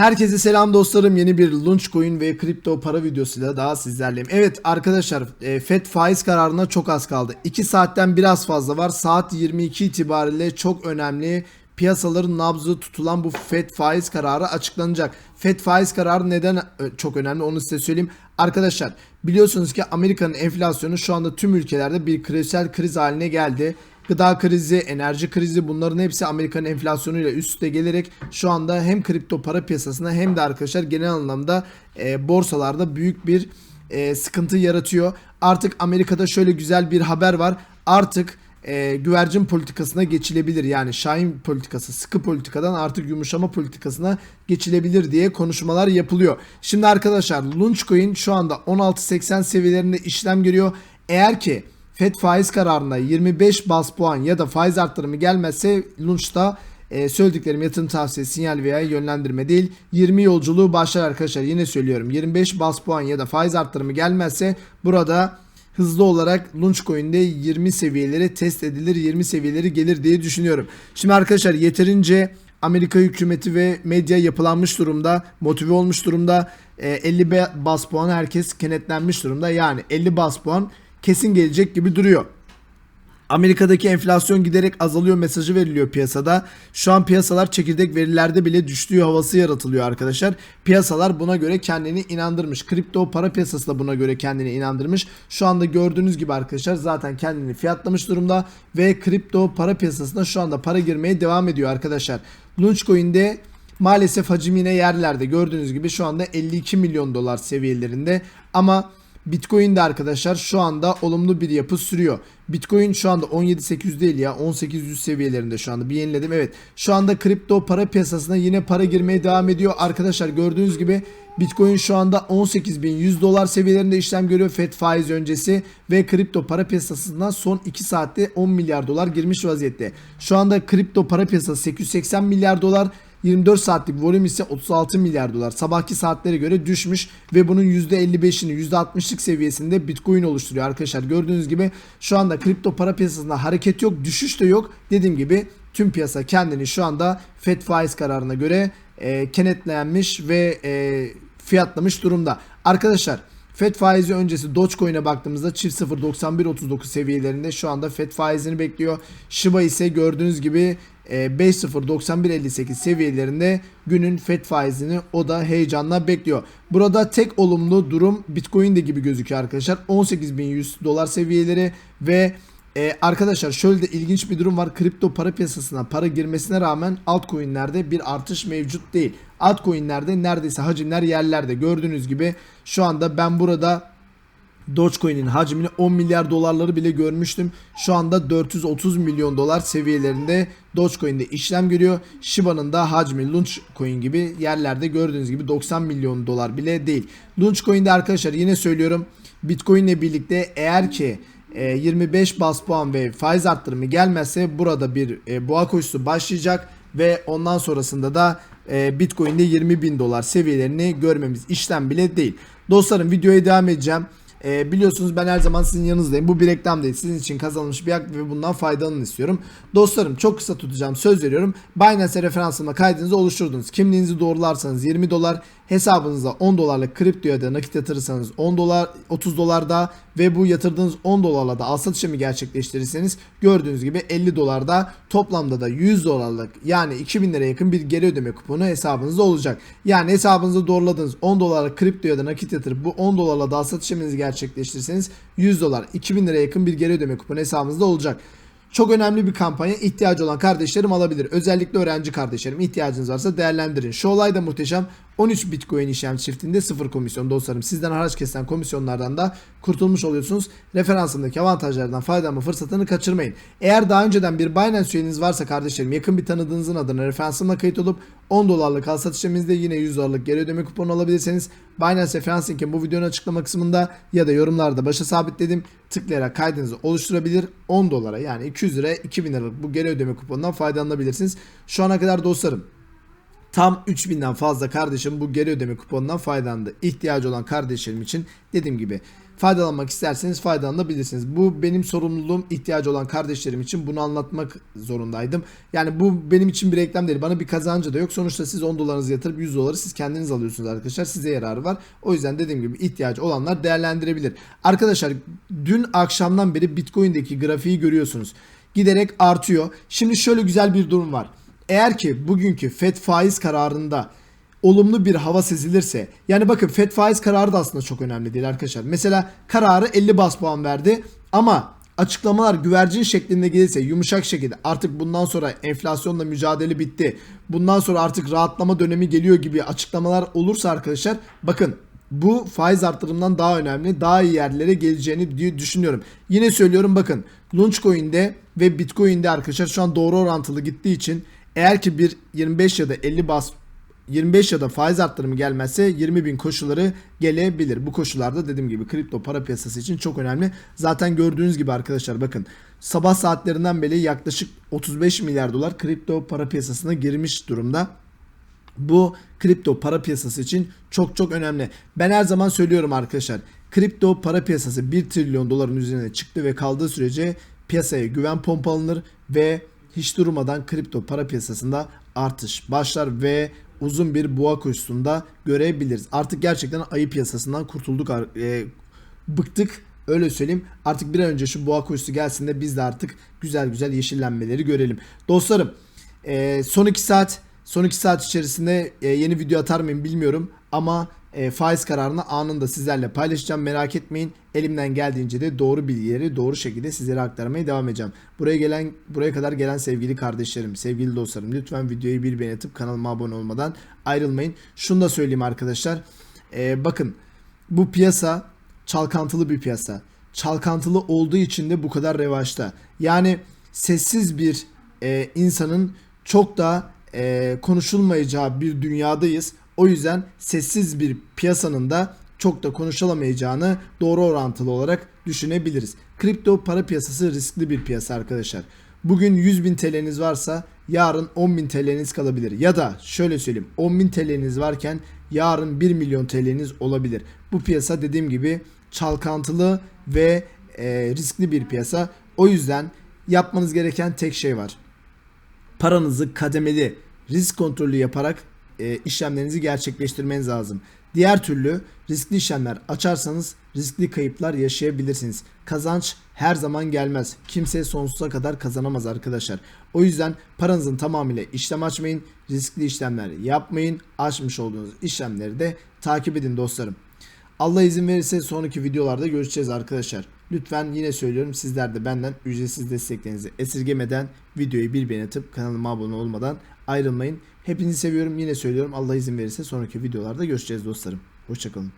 Herkese selam dostlarım. Yeni bir Launchcoin ve kripto para videosuyla daha sizlerleyim. Evet arkadaşlar e, FED faiz kararına çok az kaldı. 2 saatten biraz fazla var. Saat 22 itibariyle çok önemli piyasaların nabzı tutulan bu FED faiz kararı açıklanacak. FED faiz kararı neden e, çok önemli onu size söyleyeyim. Arkadaşlar biliyorsunuz ki Amerika'nın enflasyonu şu anda tüm ülkelerde bir küresel kriz haline geldi. Gıda krizi, enerji krizi bunların hepsi Amerika'nın enflasyonuyla üst üste gelerek şu anda hem kripto para piyasasında hem de arkadaşlar genel anlamda e, borsalarda büyük bir e, sıkıntı yaratıyor. Artık Amerika'da şöyle güzel bir haber var. Artık e, güvercin politikasına geçilebilir. Yani Şahin politikası, sıkı politikadan artık yumuşama politikasına geçilebilir diye konuşmalar yapılıyor. Şimdi arkadaşlar Launchcoin şu anda 16.80 seviyelerinde işlem görüyor. Eğer ki FED faiz kararına 25 bas puan ya da faiz arttırımı gelmezse Launch'ta e, söylediklerim yatırım tavsiyesi, sinyal veya yönlendirme değil. 20 yolculuğu başlar arkadaşlar. Yine söylüyorum. 25 bas puan ya da faiz arttırımı gelmezse burada hızlı olarak Launchcoin'de 20 seviyeleri test edilir, 20 seviyeleri gelir diye düşünüyorum. Şimdi arkadaşlar yeterince Amerika hükümeti ve medya yapılanmış durumda, motive olmuş durumda. E, 50 bas puan herkes kenetlenmiş durumda. Yani 50 bas puan kesin gelecek gibi duruyor. Amerika'daki enflasyon giderek azalıyor mesajı veriliyor piyasada. Şu an piyasalar çekirdek verilerde bile düştüğü havası yaratılıyor arkadaşlar. Piyasalar buna göre kendini inandırmış. Kripto para piyasası da buna göre kendini inandırmış. Şu anda gördüğünüz gibi arkadaşlar zaten kendini fiyatlamış durumda ve kripto para piyasasına şu anda para girmeye devam ediyor arkadaşlar. Launchcoin'de maalesef hacim yine yerlerde gördüğünüz gibi şu anda 52 milyon dolar seviyelerinde ama Bitcoin'de arkadaşlar şu anda olumlu bir yapı sürüyor. Bitcoin şu anda 17.800 değil ya 18.100 seviyelerinde şu anda bir yeniledim. Evet şu anda kripto para piyasasına yine para girmeye devam ediyor. Arkadaşlar gördüğünüz gibi Bitcoin şu anda 18.100 dolar seviyelerinde işlem görüyor FED faiz öncesi ve kripto para piyasasından son 2 saatte 10 milyar dolar girmiş vaziyette. Şu anda kripto para piyasası 880 milyar dolar 24 saatlik volüm ise 36 milyar dolar. Sabahki saatlere göre düşmüş ve bunun %55'ini %60'lık seviyesinde Bitcoin oluşturuyor arkadaşlar. Gördüğünüz gibi şu anda kripto para piyasasında hareket yok, düşüş de yok. Dediğim gibi tüm piyasa kendini şu anda FED faiz kararına göre e, kenetlenmiş ve e, fiyatlamış durumda. Arkadaşlar FED faizi öncesi Dogecoin'e baktığımızda çift 0.9139 seviyelerinde şu anda FED faizini bekliyor. Shiba ise gördüğünüz gibi 5.0.9158 seviyelerinde günün FED faizini o da heyecanla bekliyor. Burada tek olumlu durum Bitcoin'de gibi gözüküyor arkadaşlar. 18.100 dolar seviyeleri ve ee, arkadaşlar şöyle de ilginç bir durum var. Kripto para piyasasına para girmesine rağmen altcoin'lerde bir artış mevcut değil. Altcoin'lerde neredeyse hacimler yerlerde. Gördüğünüz gibi şu anda ben burada Dogecoin'in hacmini 10 milyar dolarları bile görmüştüm. Şu anda 430 milyon dolar seviyelerinde Dogecoin'de işlem görüyor. Shiba'nın da hacmi Launchcoin gibi yerlerde gördüğünüz gibi 90 milyon dolar bile değil. Launchcoin'de arkadaşlar yine söylüyorum Bitcoin ile birlikte eğer ki 25 e, bas puan ve faiz arttırımı gelmezse burada bir e, boğa koşusu başlayacak ve ondan sonrasında da e, Bitcoin'de 20 bin dolar seviyelerini görmemiz işlem bile değil. Dostlarım videoya devam edeceğim. E, biliyorsunuz ben her zaman sizin yanınızdayım. Bu bir reklam değil. Sizin için kazanılmış bir hak ve bundan faydalanın istiyorum. Dostlarım çok kısa tutacağım. Söz veriyorum. Binance referansıma kaydınızı oluşturdunuz. Kimliğinizi doğrularsanız 20 dolar. Hesabınıza 10 dolarlık kripto ya da nakit yatırırsanız 10 dolar 30 dolar da ve bu yatırdığınız 10 dolarla da al satış işlemi gerçekleştirirseniz gördüğünüz gibi 50 dolarda toplamda da 100 dolarlık yani 2000 lira yakın bir geri ödeme kuponu hesabınızda olacak. Yani hesabınızı doğruladığınız 10 dolarlık kripto ya da nakit yatırıp bu 10 dolarla da al satış işleminizi gerçekleştirirseniz 100 dolar 2000 lira yakın bir geri ödeme kuponu hesabınızda olacak. Çok önemli bir kampanya. ihtiyacı olan kardeşlerim alabilir. Özellikle öğrenci kardeşlerim ihtiyacınız varsa değerlendirin. Şu olay da muhteşem. 13 Bitcoin işlem çiftinde 0 komisyon dostlarım. Sizden haraç kesilen komisyonlardan da kurtulmuş oluyorsunuz. Referansındaki avantajlardan faydalanma fırsatını kaçırmayın. Eğer daha önceden bir Binance üyeniz varsa kardeşlerim yakın bir tanıdığınızın adına referansımla kayıt olup 10 dolarlık al satış yine 100 dolarlık geri ödeme kuponu alabilirseniz Binance referans linki bu videonun açıklama kısmında ya da yorumlarda başa sabitledim. Tıklayarak kaydınızı oluşturabilir. 10 dolara yani 200 lira 2000 liralık bu geri ödeme kuponundan faydalanabilirsiniz. Şu ana kadar dostlarım Tam 3000'den fazla kardeşim bu geri ödeme kuponundan faydalandı. İhtiyacı olan kardeşlerim için dediğim gibi Faydalanmak isterseniz faydalanabilirsiniz. Bu benim sorumluluğum ihtiyacı olan kardeşlerim için bunu anlatmak zorundaydım. Yani bu benim için bir reklam değil. Bana bir kazancı da yok. Sonuçta siz 10 dolarınızı yatırıp 100 doları siz kendiniz alıyorsunuz arkadaşlar. Size yararı var. O yüzden dediğim gibi ihtiyacı olanlar değerlendirebilir. Arkadaşlar dün akşamdan beri Bitcoin'deki grafiği görüyorsunuz. Giderek artıyor. Şimdi şöyle güzel bir durum var. Eğer ki bugünkü FED faiz kararında olumlu bir hava sezilirse yani bakın FED faiz kararı da aslında çok önemli değil arkadaşlar. Mesela kararı 50 bas puan verdi ama açıklamalar güvercin şeklinde gelirse yumuşak şekilde artık bundan sonra enflasyonla mücadele bitti. Bundan sonra artık rahatlama dönemi geliyor gibi açıklamalar olursa arkadaşlar bakın bu faiz artırımından daha önemli, daha iyi yerlere geleceğini düşünüyorum. Yine söylüyorum bakın Launchcoin'de ve Bitcoin'de arkadaşlar şu an doğru orantılı gittiği için eğer ki bir 25 ya da 50 bas 25 ya da faiz arttırımı gelmezse 20 bin koşulları gelebilir. Bu koşullarda dediğim gibi kripto para piyasası için çok önemli. Zaten gördüğünüz gibi arkadaşlar bakın sabah saatlerinden beri yaklaşık 35 milyar dolar kripto para piyasasına girmiş durumda. Bu kripto para piyasası için çok çok önemli. Ben her zaman söylüyorum arkadaşlar. Kripto para piyasası 1 trilyon doların üzerine çıktı ve kaldığı sürece piyasaya güven pompalanır ve hiç durmadan kripto para piyasasında artış başlar ve uzun bir boğa koşusunda görebiliriz. Artık gerçekten ayı piyasasından kurtulduk. E, bıktık öyle söyleyeyim. Artık bir an önce şu boğa koşusu gelsin de biz de artık güzel güzel yeşillenmeleri görelim. Dostlarım e, son 2 saat son 2 saat içerisinde e, yeni video atar mıyım bilmiyorum ama e, faiz kararını anında sizlerle paylaşacağım. Merak etmeyin. Elimden geldiğince de doğru bilgileri doğru şekilde sizlere aktarmaya devam edeceğim. Buraya gelen buraya kadar gelen sevgili kardeşlerim, sevgili dostlarım lütfen videoyu bir beğeni atıp kanalıma abone olmadan ayrılmayın. Şunu da söyleyeyim arkadaşlar. E, bakın bu piyasa çalkantılı bir piyasa. Çalkantılı olduğu için de bu kadar revaçta. Yani sessiz bir e, insanın çok da e, konuşulmayacağı bir dünyadayız. O yüzden sessiz bir piyasanın da çok da konuşulamayacağını doğru orantılı olarak düşünebiliriz. Kripto para piyasası riskli bir piyasa arkadaşlar. Bugün 100 bin TL'niz varsa yarın 10 bin TL'niz kalabilir. Ya da şöyle söyleyeyim 10 bin TL'niz varken yarın 1 milyon TL'niz olabilir. Bu piyasa dediğim gibi çalkantılı ve e, riskli bir piyasa. O yüzden yapmanız gereken tek şey var. Paranızı kademeli risk kontrolü yaparak e, işlemlerinizi gerçekleştirmeniz lazım. Diğer türlü riskli işlemler açarsanız riskli kayıplar yaşayabilirsiniz. Kazanç her zaman gelmez. Kimse sonsuza kadar kazanamaz arkadaşlar. O yüzden paranızın tamamıyla işlem açmayın. Riskli işlemler yapmayın. Açmış olduğunuz işlemleri de takip edin dostlarım. Allah izin verirse sonraki videolarda görüşeceğiz arkadaşlar. Lütfen yine söylüyorum sizler de benden ücretsiz desteklerinizi esirgemeden videoyu bir beğeni atıp kanalıma abone olmadan ayrılmayın. Hepinizi seviyorum yine söylüyorum Allah izin verirse sonraki videolarda görüşeceğiz dostlarım. Hoşçakalın.